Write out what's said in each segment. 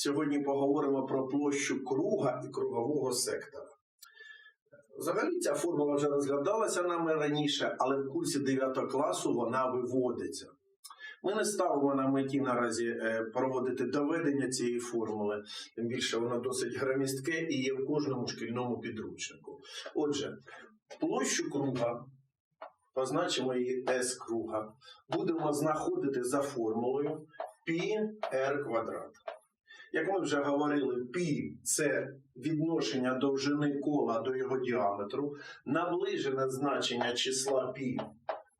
Сьогодні поговоримо про площу круга і кругового сектора. Взагалі ця формула вже розглядалася нами раніше, але в курсі 9 класу вона виводиться. Ми не ставимо на меті наразі е, проводити доведення цієї формули, тим більше воно досить громістке і є в кожному шкільному підручнику. Отже, площу круга, позначимо її S круга, будемо знаходити за формулою πr квадрат. Як ми вже говорили, π це відношення довжини кола до його діаметру, наближене значення числа π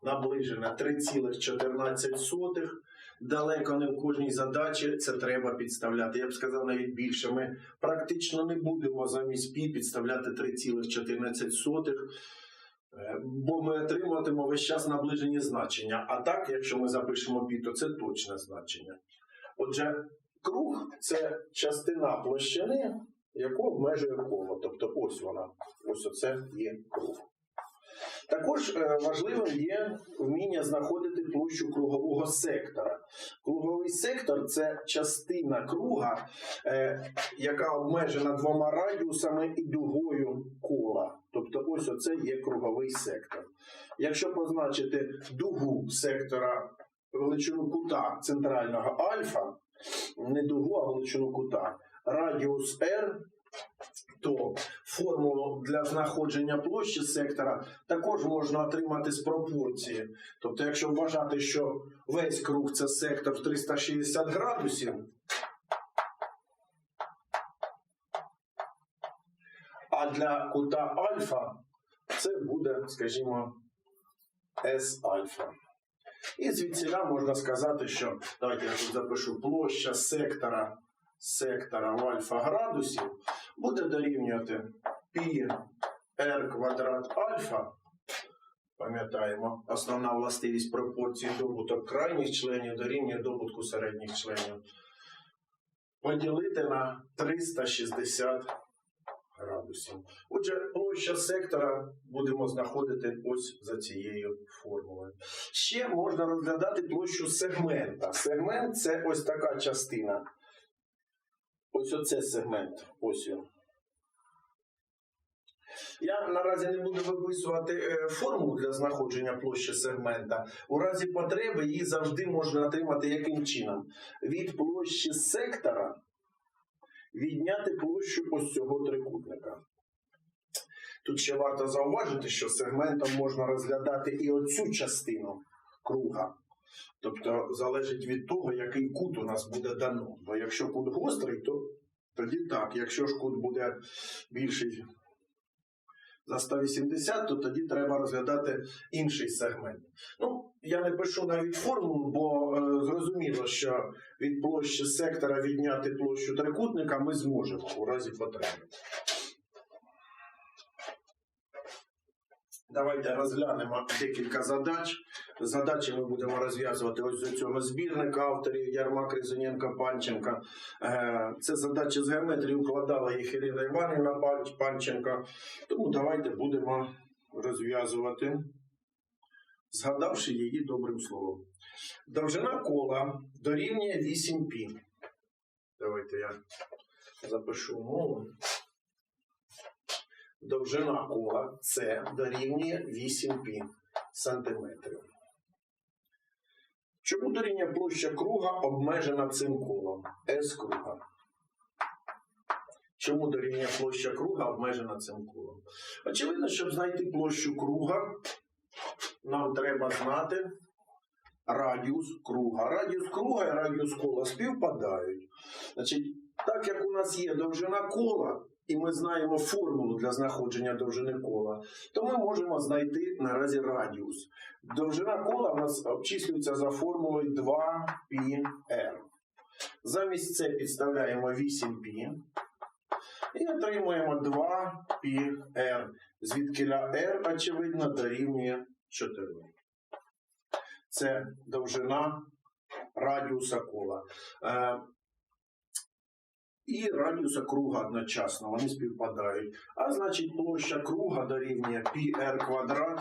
наближене 3,14. Далеко не в кожній задачі це треба підставляти. Я б сказав навіть більше. Ми практично не будемо замість пі підставляти 3,14, е, бо ми отриматимемо весь час наближені значення. А так, якщо ми запишемо пі, то це точне значення. Отже, круг це частина площини, яку обмежує коло. Тобто ось вона, ось оце є круг. Також е, важливим є вміння знаходити площу кругового сектора. Круговий сектор це частина круга, е, яка обмежена двома радіусами і дугою кола. Тобто, ось оце є круговий сектор. Якщо позначити дугу сектора величину кута центрального альфа, не дугу, а величину кута, радіус R то формулу для знаходження площі сектора також можна отримати з пропорції. Тобто, якщо вважати, що весь круг це сектор в 360 градусів, а для кута альфа це буде, скажімо, S альфа. І звідсіля можна сказати, що давайте я тут запишу площа сектора сектора в альфа градусів буде дорівнювати π r квадрат альфа. Пам'ятаємо, основна властивість пропорції добуток крайніх членів дорівнює добутку середніх членів. Поділити на 360 градусів. Отже, площа сектора будемо знаходити ось за цією формулою. Ще можна розглядати площу сегмента. Сегмент це ось така частина. Ось оце сегмент. Ось він. Я наразі не буду виписувати е, формулу для знаходження площі сегмента. У разі потреби її завжди можна отримати яким чином? Від площі сектора відняти площу ось цього трикутника. Тут ще варто зауважити, що сегментом можна розглядати і оцю частину круга. Тобто залежить від того, який кут у нас буде дано. Бо якщо кут гострий, то тоді так. Якщо ж кут буде більший за 180, то тоді треба розглядати інший сегмент. Ну, я не пишу навіть формулу, бо е, зрозуміло, що від площі сектора відняти площу трикутника ми зможемо у разі потреби. Давайте розглянемо декілька задач. Задачі ми будемо розв'язувати ось з цього збірника авторів Ярмак Різоненко Панченка. Е, Це задачі з геометрії укладала їх Ірина Іванівна Пан- Панченко. Тому давайте будемо розв'язувати, згадавши її добрим словом. Довжина кола дорівнює 8π. Давайте я запишу умову. Довжина кола С дорівнює 8π сантиметрів. Чому дорівнює площа круга обмежена цим колом? С круга. Чому дорівнює площа круга обмежена цим колом? Очевидно, щоб знайти площу круга, нам треба знати радіус круга. Радіус круга і радіус кола співпадають. Значить, так як у нас є довжина кола, і ми знаємо формулу для знаходження довжини кола, то ми можемо знайти наразі радіус. Довжина кола у нас обчислюється за формулою 2πr. Замість це підставляємо 8π і отримуємо 2πr, звідки r, очевидно, дорівнює 4. Це довжина радіуса кола. і радіуса круга одночасно, вони співпадають. А значить, площа круга дорівнює πr квадрат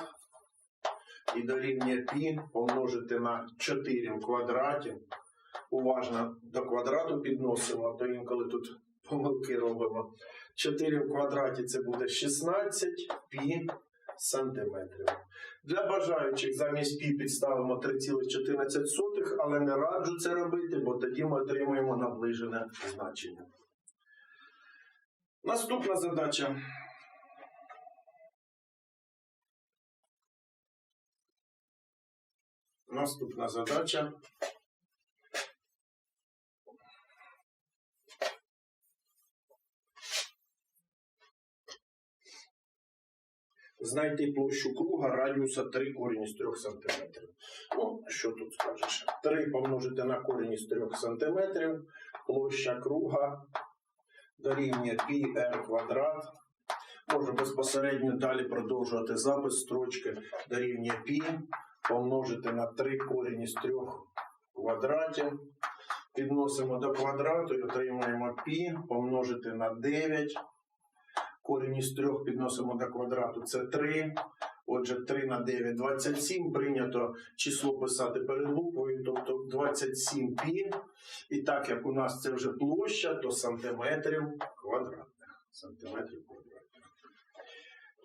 і дорівнює π помножити на 4 в квадраті уважно до квадрату підносимо, а то інколи тут помилки робимо. 4 в квадраті це буде 16 пі сантиметрів. Для бажаючих замість пі підставимо 3,14, але не раджу це робити, бо тоді ми отримаємо наближене значення. Наступна задача. Наступна задача. Знайти площу круга радіуса 3 корінь із 3 см. Ну, що тут скажеш? 3 помножити на корінь із 3 см. Площа круга дорівнює πr квадрат. Можна безпосередньо далі продовжувати запис строчки дорівнює π помножити на 3 корінь із 3 квадратів. Підносимо до квадрату і отримаємо π помножити на 9. Корінь із 3 підносимо до квадрату це 3. Отже, 3 на 9 27. Прийнято число писати перед буквою, тобто 27 π. І так як у нас це вже площа, то сантиметрів квадратних. Сантиметрів квадратних.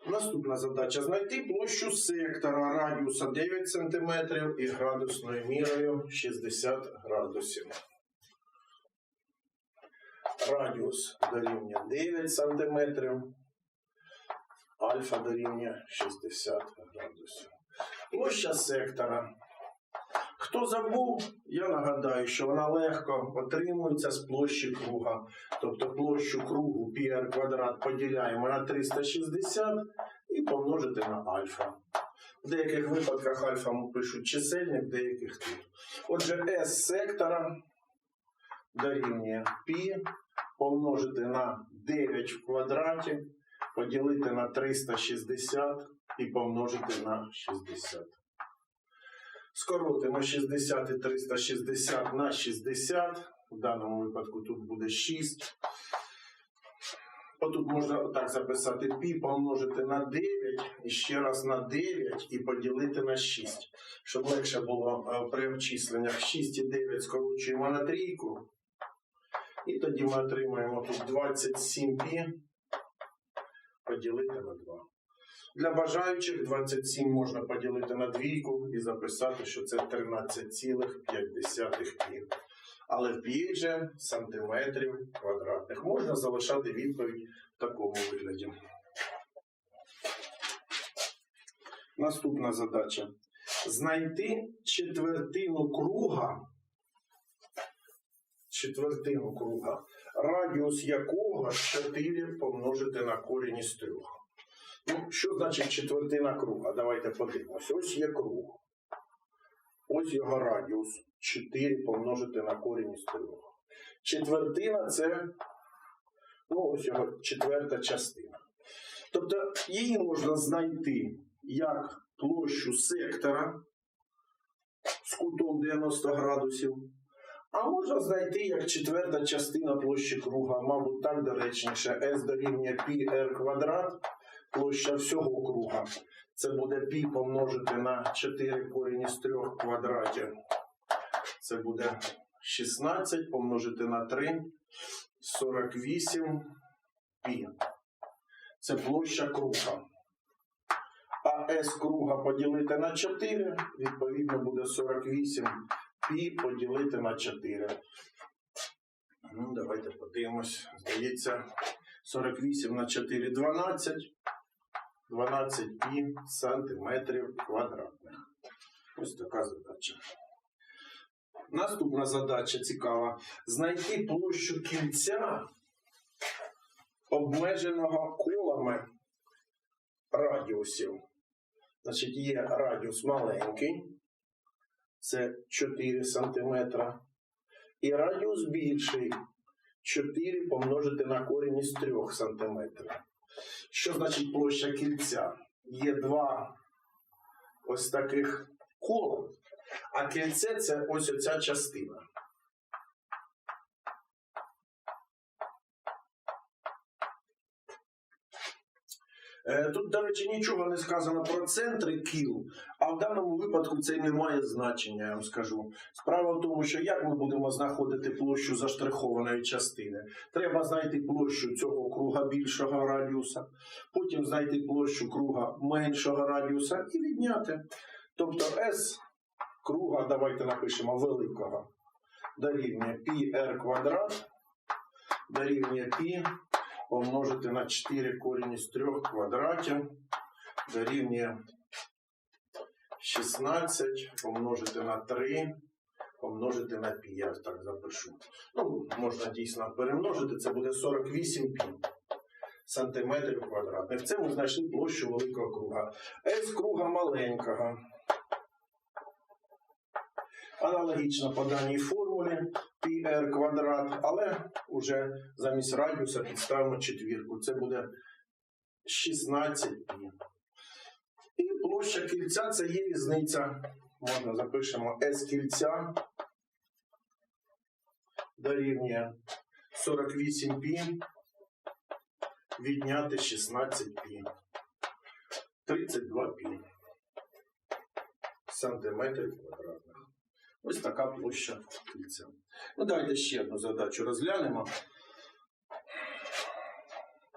Наступна задача знайти площу сектора радіуса 9 см і градусною мірою 60 градусів. Радіус дорівнює 9 см, альфа дорівнює 60 градусів. Площа сектора. Хто забув, я нагадаю, що вона легко отримується з площі круга. Тобто площу кругу πr квадрат поділяємо на 360 і помножити на альфа. В деяких випадках альфа пишуть чисельник, в деяких тут. Отже, S сектора дорівнює π помножити на 9 в квадраті, поділити на 360 і помножити на 60. Скоротимо 60 і 360 на 60. В даному випадку тут буде 6. Отут можна так записати π помножити на 9 і ще раз на 9 і поділити на 6. Щоб легше було е, при обчисленнях 6 і 9 скорочуємо на трійку. І тоді ми отримаємо тут 27 π поділити на 2. Для бажаючих 27 можна поділити на двійку і записати, що це 13,5 пі. Але в пі же сантиметрів квадратних. Можна залишати відповідь в такому вигляді. Наступна задача. Знайти четвертину круга. Четвертину круга, радіус якого 4 помножити на корінь із 3. Ну, що значить четвертина круга? Давайте подивимось. Ось є круг. Ось його радіус 4 помножити на корінь із 3. Четвертина це ну, ось його четверта частина. Тобто її можна знайти як площу сектора з кутом 90 градусів. А можна знайти як четверта частина площі круга, мабуть, так доречніше, S дорівнює πr квадрат, площа всього круга. Це буде π помножити на 4 корінь із 3 квадратів. Це буде 16 помножити на 3, 48 π. Це площа круга. А S круга поділити на 4, відповідно буде 48 пі поділити на 4. Ну, давайте подивимось. Здається, 48 на 4 12. 12 пі сантиметрів квадратних. Ось така задача. Наступна задача цікава. Знайти площу кільця, обмеженого колами радіусів. Значить, є радіус маленький, це 4 см. І радіус більший 4 помножити на корінь із 3 см. Що значить площа кільця? Є два ось таких кола, а кільце це ось оця частина. Е, Тут, до речі, нічого не сказано про центри кіл, а в даному випадку це не має значення, я вам скажу. Справа в тому, що як ми будемо знаходити площу заштрихованої частини? Треба знайти площу цього круга більшого радіуса, потім знайти площу круга меншого радіуса і відняти. Тобто S круга, давайте напишемо великого, дорівнює πr квадрат, дорівнює π помножити на 4 корінь із 3 квадратів, дорівнює 16 помножити на 3, помножити на π, я так запишу. Ну, можна дійсно перемножити, це буде 48 π сантиметрів квадратних. Це ми знайшли площу великого круга. С круга маленького. Аналогічно по даній формулі πr квадрат, але вже замість радіуса підставимо четвірку. Це буде 16 π. І площа кільця це є різниця. Можна запишемо S кільця дорівнює 48 π відняти 16 π. 32 π сантиметрів квадратних. Ось така площа кільця. Ну, давайте ще одну задачу розглянемо.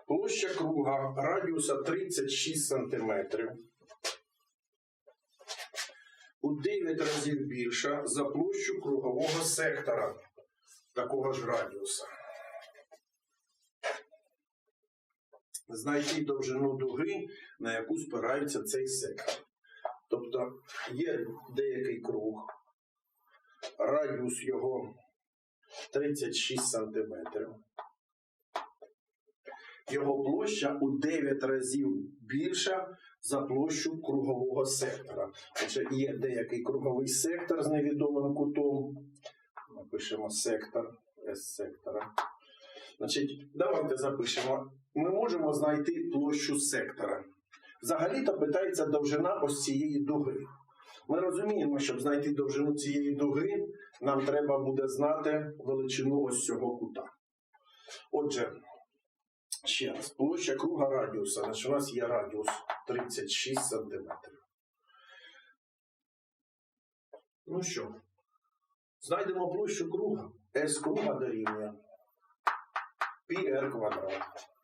Площа круга радіуса 36 сантиметрів. У 9 разів більша за площу кругового сектора такого ж радіуса. Знайти довжину дуги, на яку спирається цей сектор. Тобто є деякий круг, радіус його 36 сантиметрів. Його площа у 9 разів більша за площу кругового сектора. Отже, є деякий круговий сектор з невідомим кутом. Напишемо сектор С-сектора. Значить, давайте запишемо. Ми можемо знайти площу сектора. Взагалі-то питається довжина ось цієї дуги. Ми розуміємо, щоб знайти довжину цієї дуги, нам треба буде знати величину ось цього кута. Отже, ще раз, площа круга радіуса. Значить, у нас є радіус 36 см. Ну що, знайдемо площу круга. S круга дорівнює πr квадрат.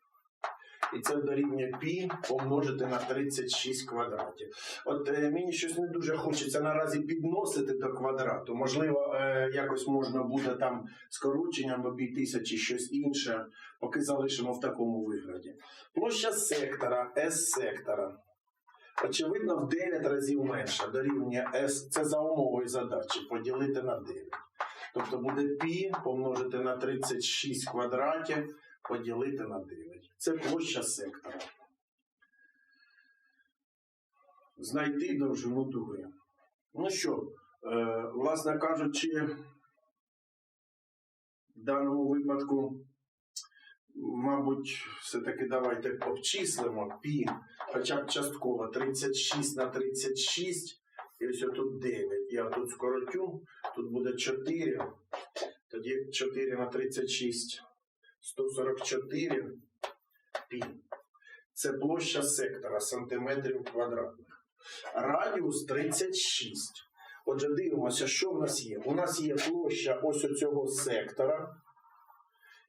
І це дорівнює π помножити на 36 квадратів. От е, мені щось не дуже хочеться наразі підносити до квадрату. Можливо, е, якось можна буде там скороченням обійтися чи щось інше, поки залишимо в такому вигляді. Площа сектора, S-сектора. Очевидно, в 9 разів менша дорівнює S. Це за умовою задачі поділити на 9. Тобто буде π помножити на 36 квадратів поділити на 9. Це площа сектора. Знайти довжину дуги. Ну що, е, власне кажучи, в даному випадку, мабуть, все-таки давайте обчислимо пі, хоча б частково 36 на 36, і ось тут 9. Я тут скоротю, тут буде 4, тоді 4 на 36, 144 пі. Це площа сектора сантиметрів квадратних. Радіус 36. Отже, дивимося, що в нас є. У нас є площа ось цього сектора,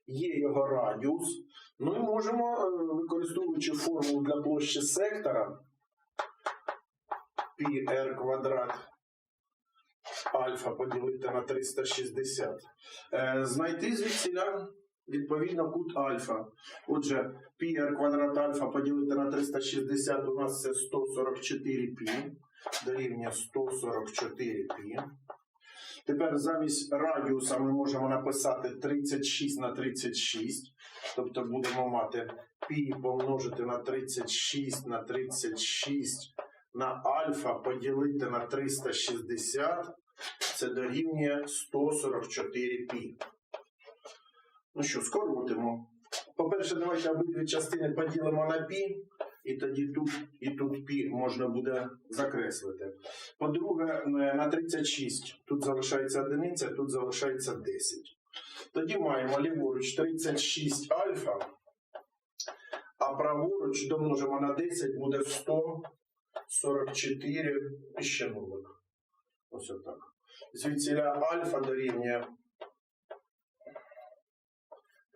є його радіус. Ну і можемо, е, використовуючи формулу для площі сектора, πr квадрат альфа поділити на 360, е, знайти звідсіля відповідно кут альфа. Отже, πr квадрат альфа поділити на 360 у нас це 144 пі дорівнює 144 пі. Тепер замість радіуса ми можемо написати 36 на 36. Тобто будемо мати π помножити на 36 на 36 на альфа поділити на 360. Це дорівнює 144 пі. Ну що, скоротимо. По-перше, давайте обидві частини поділимо на пі, і тоді тут і тут пі можна буде закреслити. По-друге, на 36 тут залишається одиниця, тут залишається 10. Тоді маємо ліворуч 36 альфа, а праворуч домножимо на 10, буде 144 і ще нулик. Ось отак. Звідсіля альфа дорівнює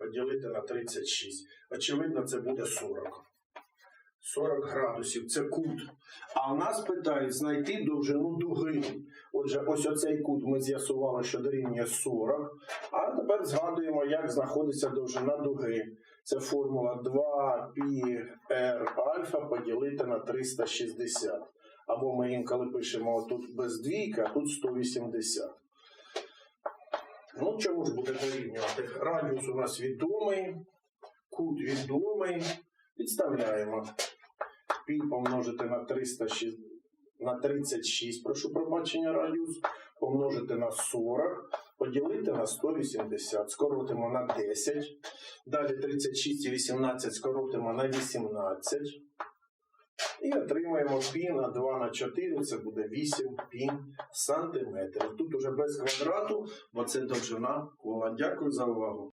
поділити на 36. Очевидно, це буде 40. 40 градусів це кут. А в нас питають знайти довжину дуги. Отже, ось оцей кут ми з'ясували, що дорівнює 40. А тепер згадуємо, як знаходиться довжина дуги. Це формула 2 π r альфа поділити на 360. Або ми інколи пишемо тут без двійки, а тут 180. Ну, чому ж буде дорівнювати? Радіус у нас відомий, кут відомий. Підставляємо. Пі помножити на 306, на 36, прошу пробачення, радіус, помножити на 40, поділити на 180, скоротимо на 10. Далі 36 і 18 скоротимо на 18. І отримаємо пі на 2 на 4, це буде 8 пі сантиметрів. Тут уже без квадрату, бо це довжина кола. Дякую за увагу.